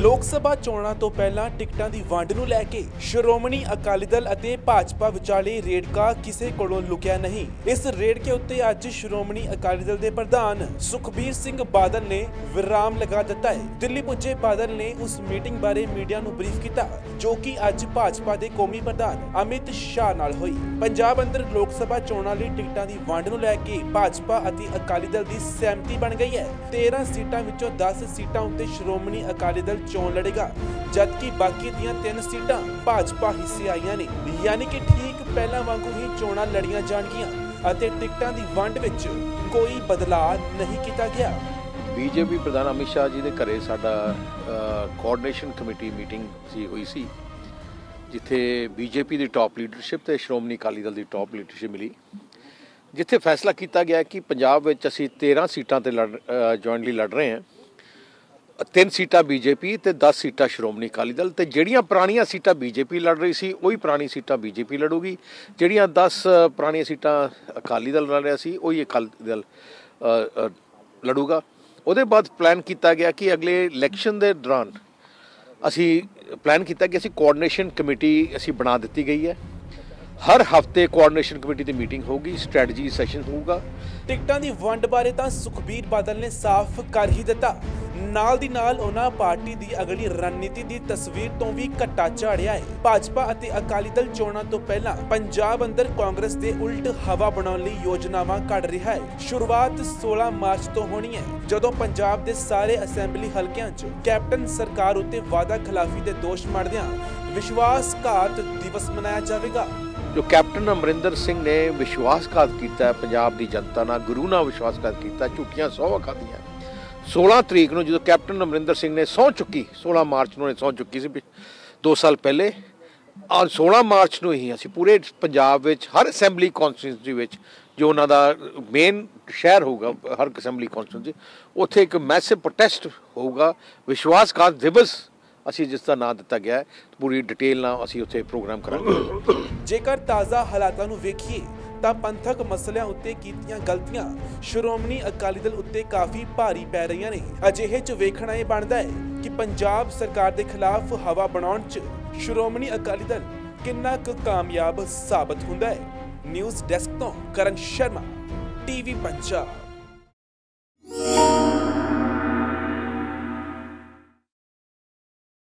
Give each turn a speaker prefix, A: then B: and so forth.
A: ਲੋਕ ਸਭਾ ਚੋਣਾਂ ਤੋਂ ਪਹਿਲਾਂ ਟਿਕਟਾਂ ਦੀ ਵੰਡ ਨੂੰ ਲੈ ਕੇ ਸ਼੍ਰੋਮਣੀ ਅਕਾਲੀ ਦਲ ਅਤੇ ਭਾਜਪਾ ਵਿਚਾਲੇ ਰੇੜਕਾ ਕਿਸੇ ਕੋਲੋਂ ਲੁਕਿਆ ਨਹੀਂ। ਇਸ ਰੇੜਕੇ ਉੱਤੇ ਅੱਜ ਸ਼੍ਰੋਮਣੀ ਅਕਾਲੀ ਦਲ ਦੇ ਪ੍ਰਧਾਨ ਸੁਖਬੀਰ ਸਿੰਘ ਬਾਦਲ ਨੇ ਵਿਰਾਮ ਲਗਾ ਦਿੱਤਾ ਹੈ। ਦਿੱਲੀ ਪੁੱਜੇ ਬਾਦਲ ਨੇ ਉਸ ਮੀਟਿੰਗ ਬਾਰੇ ਮੀਡੀਆ ਨੂੰ ਬਰੀਫ ਕੀਤਾ, ਜੋ ਕਿ ਅੱਜ ਭਾਜਪਾ ਦੇ ਕੌਮੀ ਪ੍ਰਧਾਨ ਅਮਿਤ ਸ਼ਾਹ ਨਾਲ ਹੋਈ। ਪੰਜਾਬ ਅੰਦਰ ਲੋਕ ਸਭਾ ਚੋਣਾਂ ਲਈ ਟਿਕਟਾਂ ਦੀ ਵੰਡ ਨੂੰ ਲੈ ਕੇ ਭਾਜਪਾ ਅਤੇ ਅਕਾਲੀ ਦਲ ਦੀ ਸਹਿਮਤੀ ਬਣ ਗਈ ਹੈ। 13 ਸੀਟਾਂ ਵਿੱਚੋਂ 10 ਸੀਟਾਂ ਉੱਤੇ ਸ਼੍ਰੋਮਣੀ ਅਕਾਲੀ ਦਲ ਚੋਣ ਲੜੇਗਾ, ਜਦਕਿ ਬਾਕੀ ਦੀਆਂ 3 ਸੀਟਾਂ ਭਾਜਪਾ ਹਿੱਸੇ ਆਈਆਂ ਨੇ। ਯਾਨੀ ਕਿ ਠੀਕ ਪਹਿਲਾਂ ਵਾਂਗੂ ਹੀ ਚੋਣਾਂ ਲੜੀਆਂ ਜਾਣਗੀਆਂ ਅਤੇ ਟਿਕਟਾਂ ਦੀ ਵੰਡ ਵਿੱਚ ਕੋਈ ਬਦਲਾਅ ਨਹੀਂ ਕੀਤਾ ਗਿਆ।
B: ਬੀਜੇਪੀ ਪ੍ਰਧਾਨ ਅਮਿਤ ਸ਼ਾਹ ਜੀ ਦੇ ਘਰੇ ਸਾਡਾ ਕੋਆਰਡੀਨੇਸ਼ਨ ਕਮੇਟੀ ਮੀਟਿੰਗ ਸੀ, ਹੋਈ ਸੀ, ਜਿੱਥੇ ਬੀਜੇਪੀ ਦੀ ਟਾਪ ਲੀਡਰਸ਼ਿਪ ਤੇ ਸ਼੍ਰੋਮਣੀ ਅਕਾਲੀ ਦਲ ਦੀ ਟਾਪ ਲੀਡਰਸ਼ਿਪ ਮਿਲੀ, ਜਿੱਥੇ ਫੈਸਲਾ ਕੀਤਾ ਗਿਆ ਕਿ ਪੰਜਾਬ ਵਿੱਚ ਅਸੀਂ 13 ਸੀਟਾਂ ਤੇ ਲੜ ਜੁਆਇੰਟਲੀ ਲੜ ਰਹੇ ਹਾਂ। ਤਿੰਨ ਸੀਟਾਂ ਬੀਜੇਪੀ ਤੇ 10 ਸੀਟਾਂ ਸ਼੍ਰੋਮਣੀ ਅਕਾਲੀ ਦਲ ਤੇ ਜਿਹੜੀਆਂ ਪੁਰਾਣੀਆਂ ਸੀਟਾਂ ਬੀਜੇਪੀ ਲੜ ਰਹੀ ਸੀ, ਉਹੀ ਪੁਰਾਣੀ ਸੀਟਾਂ ਬੀਜੇਪੀ ਲੜੂਗੀ। ਜਿਹੜੀਆਂ 10 ਪੁਰਾਣੀਆਂ ਸੀਟਾਂ ਅਕਾਲੀ ਦਲ ਲੜ ਰਿਹਾ ਸੀ, ਉਹੀ ਅਕਾਲੀ ਦਲ ਲੜੂਗਾ। ਉਹਦੇ ਬਾਅਦ ਪਲਾਨ ਕੀਤਾ ਗਿਆ ਕਿ ਅਗਲੇ ਇਲੈਕਸ਼ਨ ਦੇ ਦੌਰਾਨ ਅਸੀਂ ਪਲਾਨ ਕੀਤਾ ਕਿ ਅਸੀਂ ਕੋਆਰਡੀਨੇਸ਼ਨ ਕਮੇਟੀ ਅਸੀਂ ਬਣਾ ਦਿੱਤੀ ਗਈ ਹੈ। ਹਰ ਹਫ਼ਤੇ ਕੋਆਰਡੀਨੇਸ਼ਨ ਕਮੇਟੀ ਦੀ ਮੀਟਿੰਗ ਹੋਊਗੀ ਸਟ੍ਰੈਟਜੀ ਸੈਸ਼ਨ ਹੋਊਗਾ।
A: ਟਿਕਟਾਂ ਦੀ ਵੰਡ ਬਾਰੇ ਤਾਂ ਸੁਖਬੀਰ ਬਾਦਲ ਨੇ ਸਾਫ਼ ਕਰ ਹੀ ਦਿੱਤਾ। ਨਾਲ ਦੀ ਨਾਲ ਉਹਨਾਂ ਪਾਰਟੀ ਦੀ ਅਗਲੀ ਰਣਨੀਤੀ ਦੀ ਤਸਵੀਰ ਤੋਂ ਵੀ ਘੱਟਾ ਝਾੜਿਆ ਹੈ। ਭਾਜਪਾ ਅਤੇ ਅਕਾਲੀ ਦਲ ਚੋਣਾਂ ਤੋਂ ਪਹਿਲਾਂ ਪੰਜਾਬ ਅੰਦਰ ਕਾਂਗਰਸ ਦੇ ਉਲਟ ਹਵਾ ਬਣਾਉਣ ਲਈ ਯੋਜਨਾਵਾਂ ਘੜ ਰਿਹਾ ਹੈ। ਸ਼ੁਰੂਆਤ 16 ਮਾਰਚ ਤੋਂ ਹੋਣੀ ਹੈ, ਜਦੋਂ ਪੰਜਾਬ ਦੇ ਸਾਰੇ ਅਸੈਂਬਲੀ ਹਲਕਿਆਂ 'ਚ ਕੈਪਟਨ ਸਰਕਾਰ ਉੱਤੇ ਵਾਅਦਾ ਖਿਲਾਫੀ ਦੇ ਦੋਸ਼ ਮੜਦਿਆਂ ਵਿਸ਼ਵਾਸਘਾਤ ਦਿਵਸ ਮਨਾਇਆ ਜਾਵੇਗਾ।
B: ਜੋ ਕੈਪਟਨ ਅਮਰਿੰਦਰ ਸਿੰਘ ਨੇ ਵਿਸ਼ਵਾਸਘਾਤ ਕੀਤਾ, ਪੰਜਾਬ ਦੀ ਜਨਤਾ ਨਾਲ ਗੁਰੂ ਨਾਲ ਵਿਸ਼ਵਾਸਘਾਤ ਕੀਤਾ, ਝੂਠੀਆਂ ਸੌਹਾਂ ਖਾਧੀਆਂ 16 ਤਰੀਕ ਨੂੰ ਜਦੋਂ ਕੈਪਟਨ ਅਮਰਿੰਦਰ ਸਿੰਘ ਨੇ ਸਹੁੰ ਚੁੱਕੀ 16 ਮਾਰਚ ਨੂੰ ਉਹਨੇ ਸਹੁੰ ਚੁੱਕੀ ਸੀ 2 ਸਾਲ ਪਹਿਲੇ ਔਰ 16 ਮਾਰਚ ਨੂੰ ਹੀ ਅਸੀਂ ਪੂਰੇ ਪੰਜਾਬ ਵਿੱਚ ਹਰ ਅਸੈਂਬਲੀ ਕਨਸਟੀਟਿਊਂਸੀ ਵਿੱਚ ਜੋ ਉਹਨਾਂ ਦਾ ਮੇਨ ਸ਼ਹਿਰ ਹੋਊਗਾ, ਹਰ ਅਸੈਂਬਲੀ ਕਨਸਟੀਟਿਊਂਸੀ ਉੱਥੇ ਇੱਕ ਮੈਸਿਵ ਪ੍ਰੋਟੈਸਟ ਹੋਊਗਾ, ਵਿਸ਼ਵਾਸਘਾਤ ਦਿਵਸ ਅਸੀਂ ਜਿਸ ਦਾ ਨਾਂ ਦਿੱਤਾ ਗਿਆ ਹੈ, ਪੂਰੀ ਡਿਟੇਲ ਨਾਲ ਅਸੀਂ ਉੱਥੇ ਪ੍ਰੋਗਰਾਮ ਕਰਾਂਗੇ।
A: ਜੇਕਰ ਤਾਜ਼ਾ ਹਾਲਾਤਾਂ ਨੂੰ ਵੇਖੀਏ ਤਾਂ ਪੰਥਕ ਮਸਲਿਆਂ ਉੱਤੇ ਕੀਤੀਆਂ ਗਲਤੀਆਂ ਸ਼੍ਰੋਮਣੀ ਅਕਾਲੀ ਦਲ ਉੱਤੇ ਕਾਫੀ ਭਾਰੀ ਪੈ ਰਹੀਆਂ ਨੇ। ਅਜਿਹੇ 'ਚ ਵੇਖਣਾ ਇਹ ਬਣਦਾ ਹੈ ਕਿ ਪੰਜਾਬ ਸਰਕਾਰ ਦੇ ਖਿਲਾਫ ਹਵਾ ਬਣਾਉਣ 'ਚ ਸ਼੍ਰੋਮਣੀ ਅਕਾਲੀ ਦਲ ਕਿੰਨਾ ਕੁ ਕਾਮਯਾਬ ਸਾਬਤ ਹੁੰਦਾ ਹੈ। ਨਿਊਜ਼ ਡੈਸਕ ਤੋਂ ਕਰਨ ਸ਼ਰਮਾ, ਟੀਵੀ ਪੰਜਾਬ।